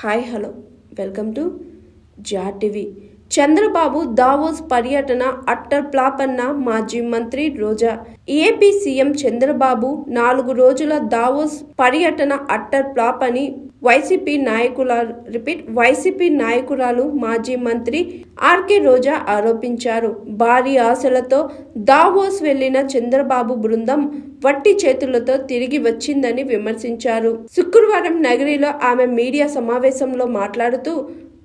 Hi hello welcome to జార్ TV Chandrababu Davos పర్యటన utter flop అన్న మాజీ మంత్రి రోజా. ఏపీ సీఎం చంద్రబాబు నాలుగు రోజుల దావోస్ పర్యటన అట్టర్ ఫ్లాప్ అని వైసీపీ నాయకుల రిపీట్ వైసీపీ నాయకురాలు మాజీ మంత్రి ఆర్కే రోజా ఆరోపించారు. భారీ ఆశలతో దావోస్ వెళ్ళిన చంద్రబాబు బృందం వట్టి చేతులతో తిరిగి వచ్చిందని విమర్శించారు. శుక్రవారం నగరిలో ఆమె మీడియా సమావేశంలో మాట్లాడుతూ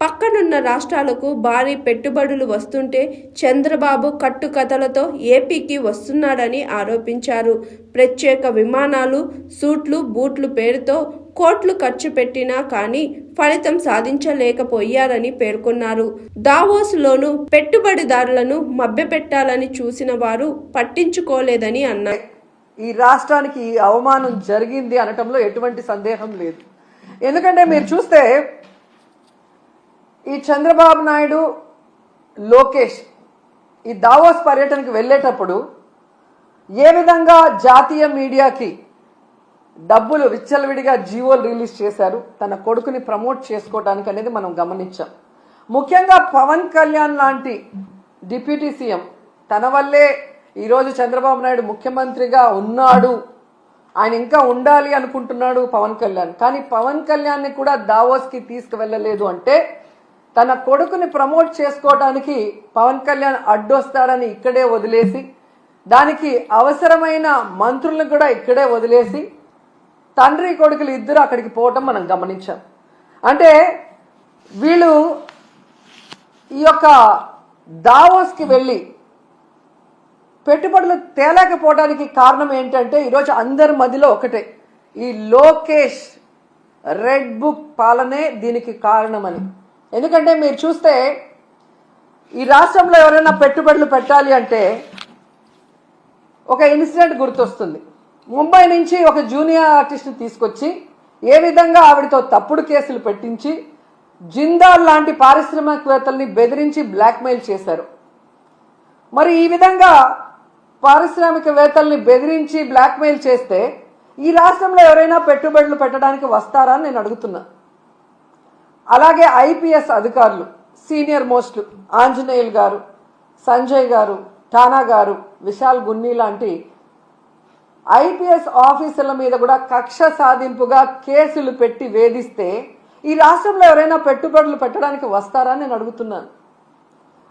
పక్కనున్న రాష్ట్రాలకు భారీ పెట్టుబడులు వస్తుంటే చంద్రబాబు కట్టుకథలతో ఏపీకి వస్తున్నాడని ఆరోపించారు. ప్రత్యేక విమానాలు సూట్లు బూట్లు పేరుతో కోట్లు ఖర్చు పెట్టినా కానీ ఫలితం సాధించలేకపోయారని పేర్కొన్నారు. దావోస్లోను పెట్టుబడిదారులను మభ్యపెట్టాలని చూసిన వారు పట్టించుకోలేదని అన్నారు. ఈ రాష్ట్రానికి అవమానం జరిగింది అనటంలో ఎటువంటి సందేహం లేదు. ఎందుకంటే మీరు చూస్తే ఈ చంద్రబాబు నాయుడు లోకేష్ ఈ దావోస్ పర్యటనకు వెళ్ళేటప్పుడు ఏ విధంగా జాతీయ మీడియాకి డబ్బులు విచ్చలవిడిగా జీవోలు రిలీజ్ చేశారు తన కొడుకుని ప్రమోట్ చేసుకోవడానికి అనేది మనం గమనించాం. ముఖ్యంగా పవన్ కళ్యాణ్ లాంటి డిప్యూటీ సీఎం తన వల్లే ఈరోజు చంద్రబాబు నాయుడు ముఖ్యమంత్రిగా ఉన్నాడు ఆయన ఇంకా ఉండాలి అనుకుంటున్నాడు పవన్ కళ్యాణ్. కానీ పవన్ కళ్యాణ్ని కూడా దావోస్కి తీసుకువెళ్ళలేదు అంటే తన కొడుకుని ప్రమోట్ చేసుకోవడానికి పవన్ కళ్యాణ్ అడ్డొస్తాడని ఇక్కడే వదిలేసి దానికి అవసరమైన మంత్రులను కూడా ఇక్కడే వదిలేసి తండ్రి కొడుకులు ఇద్దరు అక్కడికి పోవటం మనం గమనించాం. అంటే వీళ్ళు ఈ యొక్క దావోస్కి వెళ్ళి పెట్టుబడులు తేలేకపోవడానికి కారణం ఏంటంటే ఈరోజు అందరి మధ్యలో ఒకటే. ఈ లోకేష్ రెడ్ బుక్ పాలనే దీనికి కారణమని. ఎందుకంటే మీరు చూస్తే ఈ రాష్ట్రంలో ఎవరైనా పెట్టుబడులు పెట్టాలి అంటే ఒక ఇన్సిడెంట్ గుర్తొస్తుంది. ముంబై నుంచి ఒక జూనియర్ ఆర్టిస్ట్ని తీసుకొచ్చి ఏ విధంగా ఆవిడతో తప్పుడు కేసులు పెట్టించి జిందాల్ లాంటి పారిశ్రామికవేత్తల్ని బెదిరించి బ్లాక్మెయిల్ చేశారు. మరి ఈ విధంగా పారిశ్రామికవేత్తల్ని బెదిరించి బ్లాక్మెయిల్ చేస్తే ఈ రాష్ట్రంలో ఎవరైనా పెట్టుబడులు పెట్టడానికి వస్తారా అని నేను అడుగుతున్నా. అలాగే ఐపీఎస్ అధికారులు సీనియర్ మోస్ట్ ఆంజనేయులు గారు సంజయ్ గారు ఠానా గారు విశాల్ గున్ని లాంటి ఐపీఎస్ ఆఫీసర్ల మీద కూడా కక్ష సాధింపుగా కేసులు పెట్టి వేధిస్తే ఈ రాష్ట్రంలో ఎవరైనా పెట్టుబడులు పెట్టడానికి వస్తారా నేను అడుగుతున్నాను.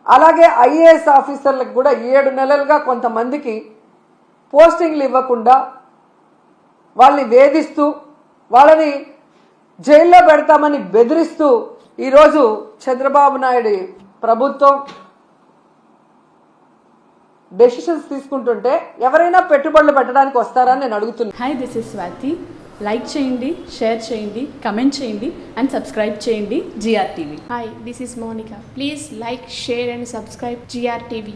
అలాగే ఐఏఎస్ ఆఫీసర్లకు కూడా ఏడు నెలలుగా కొంతమందికి పోస్టింగ్లు ఇవ్వకుండా వాళ్ళని వేధిస్తూ వాళ్ళని జైల్లో పెడతామని బెదిరిస్తూ ఈరోజు చంద్రబాబు నాయుడు ప్రభుత్వం డెసిషన్స్ తీసుకుంటుంటే ఎవరైనా పెట్టుబడులు పెట్టడానికి వస్తారని నేను అడుగుతున్నాను hi this is Swathi like చేయండి షేర్ చేయండి కమెంట్ చేయండి అండ్ సబ్స్క్రైబ్ చేయండి GR TV Hi, this is Monica. Please like, share, and subscribe GRTV.